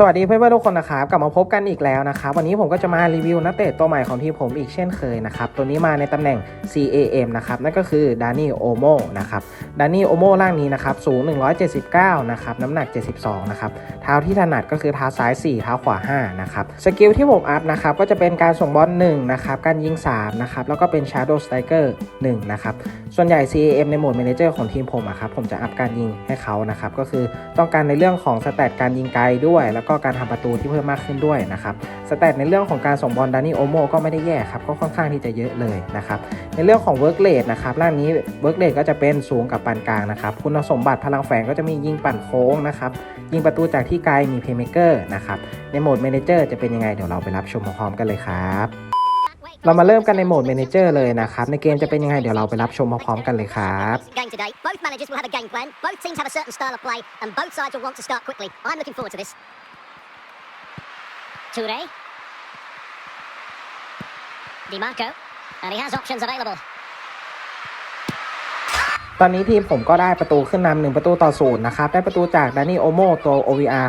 สวัสดีเพื่อนๆทุกคนนะครับกลับมาพบกันอีกแล้วนะครับวันนี้ผมก็จะมารีวิวนักเตะตัวใหม่ของทีมผมอีกเช่นเคยนะครับตัวนี้มาในตำแหน่ง CAM นะครับนั่นก็คือดานี่โอโมนะครับดานี่โอโมร่างนี้นะครับสูง 179 นะครับน้ำหนัก 72 นะครับเท้าที่ถนัดก็คือเท้าซ้าย 4 เท้าขวา 5 นะครับสกิลที่ผมอัพนะครับก็จะเป็นการส่งบอล1นะครับการยิง 3 นะครับแล้วก็เป็น Shadow Striker 1 นะครับส่วนใหญ่ CAM ในโหมด Manager ของทีมผมอะครับผมจะอัพการยิงให้เขานะครับก็คือต้องการในเรื่องของสแตทการยิงไกลด้วยแล้วก็การทำประตูที่เพิ่มมากขึ้นด้วยนะครับสแตทในเรื่องของการส่งบอลดานี่โอโมก็ไม่ได้แย่ครับก็ค่อนข้างที่จะเยอะเลยนะครับในเรื่องของ Work Rate นะครับร่างนี้ Work Rate ก็จะเป็นสูงกับปานกลางนะครับคุณสมบัติพลังแฝงก็จะมียิงปั่นโค้งนะครับยิงประตูจากที่ไกลมี Playmaker นะครับในโหมด Manager จะเป็นยังไงเดี๋ยวเราไปรับชมพร้อมๆกันเลยครับเรามาเริ่มกันในโหมด Manager เลยนะครับ ในเกมจะเป็นยังไง เดี๋ยวเราไปรับชมพร้อมๆกันเลยครับ Both managers will have a game plan. Both teams have a certain style of play, and both sides will want to start quickly. I'm looking forward to this. Toure. Di Marco. And he has options available. ตอนนี้ทีมผมก็ได้ประตูขึ้นนำหนึ่งประตูต่อศูนย์นะครับ ได้ประตูจากดานี่โอโมตัว OVR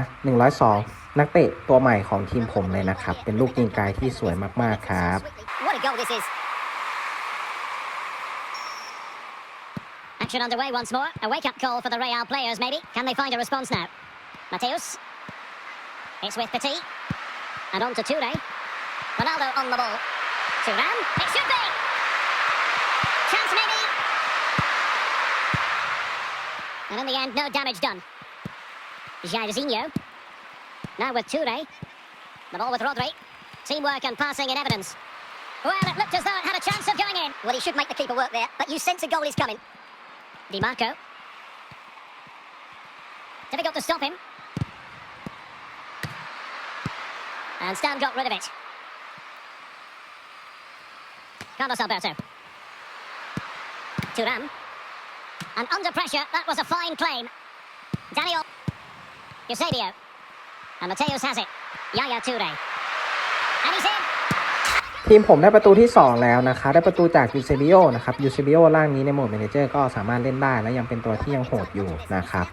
102 นักเตะตัวใหม่ของทีมผมเลยนะครับ เป็นลูกยิงไกลที่สวยมาก ๆ ครับ What a goal this is. Action underway once more. A wake-up call for the Real players, maybe. Can they find a response now? Mateus. It's with Petit. And on to Toure. Ronaldo on the ball. Turan. It should be. Chance maybe. And in the end, no damage done. Jairzinho. Now with Toure. The ball with Rodri. Teamwork and passing in evidence. Well, it looked as though it had a chance of going in. Well, he should make the keeper work there, but you sense a goal is coming. Di Marco. Difficult to stop him. And Stan got rid of it. Carlos Alberto. Turan. And under pressure, that was a fine claim. Daniel. Eusebio. And Mateus has it. Yaya Toure. And he's in. ทีมผมได้ประตูที่ 2 แล้วนะครับได้ประตูจากยูเซบิโอนะครับยูเซบิโอร่างนี้ในโหมด Manager ก็สามารถเล่นได้และยังเป็นตัวที่ยังโหดอยู่นะครับ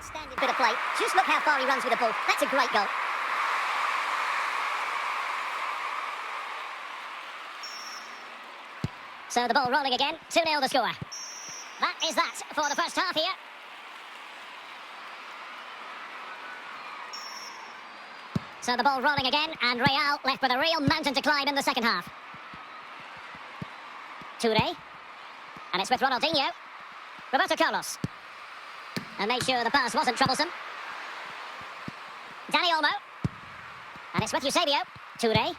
So the ball rolling again. 2-0 the score. That is that for the first half here. So the ball rolling again, and Real left with a real mountain to climb in the second half. Toure. And it's with Ronaldinho. Roberto Carlos. And made sure the pass wasn't troublesome. Danny Olmo. And it's with Eusebio. Toure.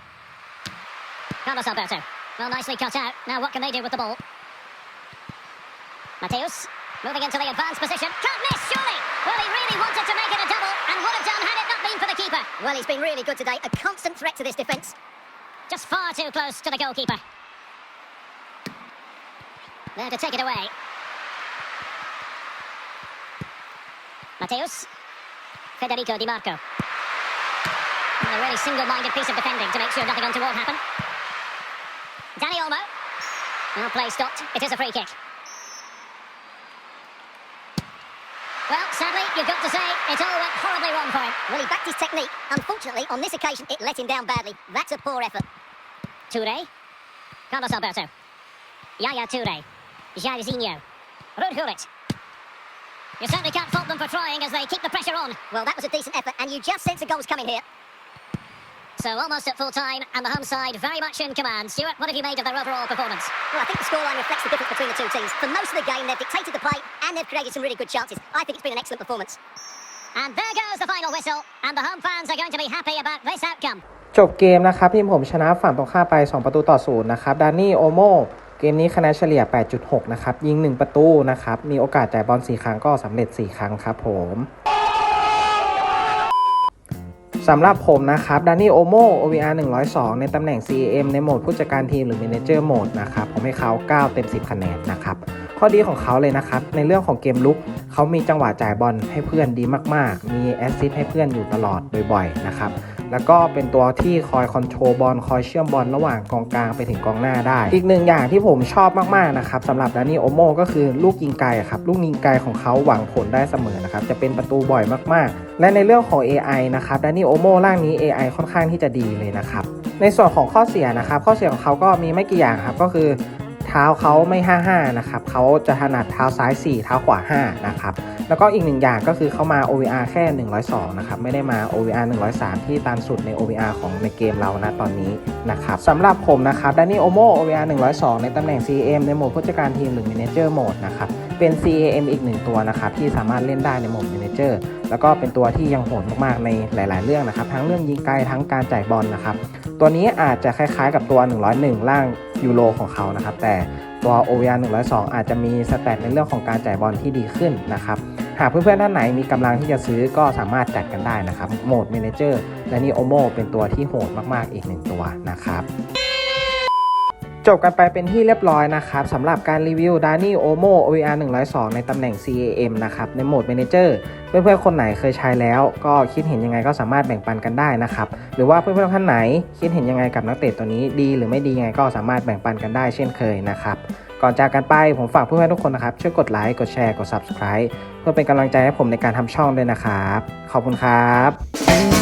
Carlos Alberto. Well, nicely cut out. Now what can they do with the ball? Mateus. Moving into the advanced position. Can't miss, surely! Well, he really wanted to make it a double and would have done had it not been for the keeper. Well, he's been really good today. A constant threat to this defence. Just far too close to the goalkeeper. There to take it away. Mateus. Federico Di Marco. And a really single-minded piece of defending to make sure nothing untoward happened. Olmo. Play stopped. It is a free kick. Well, sadly, you've got to say it all went horribly wrong for him. Well, he backed his technique. Unfortunately, on this occasion, it let him down badly. That's a poor effort. Toure. Carlos Alberto. Yaya Toure. Jairzinho. Ruud Gullit. You certainly can't fault them for trying as they keep the pressure on. Well, that was a decent effort, and you just sense a goal's coming here. So almost at full time, and the home side very much in command. Stuart, what have you made of their overall performance? Well, I think the scoreline reflects the difference between the two teams. For most of the game, they've dictated the play, and they've created some really good chances. I think it's been an excellent performance. And there goes the final whistle, and the home fans are going to be happy about this outcome. จบเกมนะครับทีมผมชนะฝั่งตรงข้ามไป 2 ประตูต่อศูนย์นะครับดานนี่โอโมเกมนี้คะแนนเฉลี่ย 8.6 นะครับ ยิง 1 ประตูนะครับ มีโอกาสจ่ายบอล 4 ครั้งก็สำเร็จ 4 ครั้งครับผม สำหรับผมนะครับดานนี่โอโม OVR 102 ในตำแหน่ง CAM ในโหมดผู้จัดการทีมหรือ Manager Mode นะครับ ผมให้เขา 9 เต็ม 10 คะแนนนะครับ ข้อดีของเขาเลยนะครับ ในเรื่องของเกมลุก เขามีจังหวะจ่ายบอลให้เพื่อนดีมาก ๆ มีแอสซิสต์ให้เพื่อนอยู่ตลอดบ่อย ๆ นะครับ แล้วก็เป็นตัวที่คอยคอนโทรลบอลคอยเชื่อมบอลระหว่างกองกลางไปถึงกองหน้าได้ อีกหนึ่งอย่างที่ผมชอบมากๆนะครับสำหรับดานี่โอโมก็คือลูกยิงไกลครับลูกยิงไกลของเขาหวังผลได้เสมอนะครับจะเป็นประตูบ่อยมากๆ และในเรื่องของ AI นะครับดานี่โอโมร่างนี้ AI ค่อนข้างที่จะดีเลยนะครับในส่วนของข้อเสียนะครับข้อเสียของเขาก็มีไม่กี่อย่างครับก็คือ เท้าเขาไม่ 55 นะครับเขาจะถนัดเท้าซ้าย 4 เท้าขวา 5 นะครับ แล้วก็อีกหนึ่งอย่างก็คือเขามา OVR แค่ 102 นะครับ ไม่ได้มา OVR 103 ที่ตามสุดใน OVR ของในเกมเรานะตอนนี้นะครับสำหรับผมนะครับดานี่โอโม OVR 102 ในตำแหน่ง CM ในโหมดผู้จัดการทีมหรือ Manager Mode นะครับ เป็น CAM อีกหนึ่งตัวนะครับที่สามารถเล่นได้ในโหมด Manager แล้วก็เป็นตัวที่ยังโหดมากๆในหลาย ๆ เรื่องนะครับ ทั้งเรื่องยิงไกลทั้งการจ่ายบอลนะครับ ตัวนี้อาจจะคล้ายๆ กับตัว 101 ล่างยูโรของเขานะครับ แต่ตัว OVR 102 อาจจะมีสแตทในเรื่องของการจ่ายบอลที่ดีขึ้นนะครับหากเพื่อนๆท่านไหนมีกำลังที่จะซื้อก็สามารถจัดกันได้นะครับ โหมด Manager และนี่โอโมเป็นตัวที่โหดมากๆอีกหนึ่งตัวนะครับ จบกันไปเป็นที่เรียบร้อยนะครับสำหรับการรีวิว d a n i Omo OVR 102 ในตำแหน่ง CAM นะครับในโหมด Manager เพื่อนๆคนไหนเคยใช้แล้ว ก็คิดเห็นยังไงก็สามารถแบ่งปันกันได้นะครับหรือว่าเพื่อนๆท่านไหน คิดเห็นยังไงกับนักเตะตัวนี้ดีหรือไม่ดียังไงก็สามารถแบ่งปันกันได้เช่นเคยนะครับก่อนจากกันไปผมฝากเพื่อนๆทุกคนนะครับช่วยกดไลค์กดแชร์กด Subscribe เพื่อเป็นกำลังใจให้ผมในการทำช่องด้วยนะครับขอบคุณครับ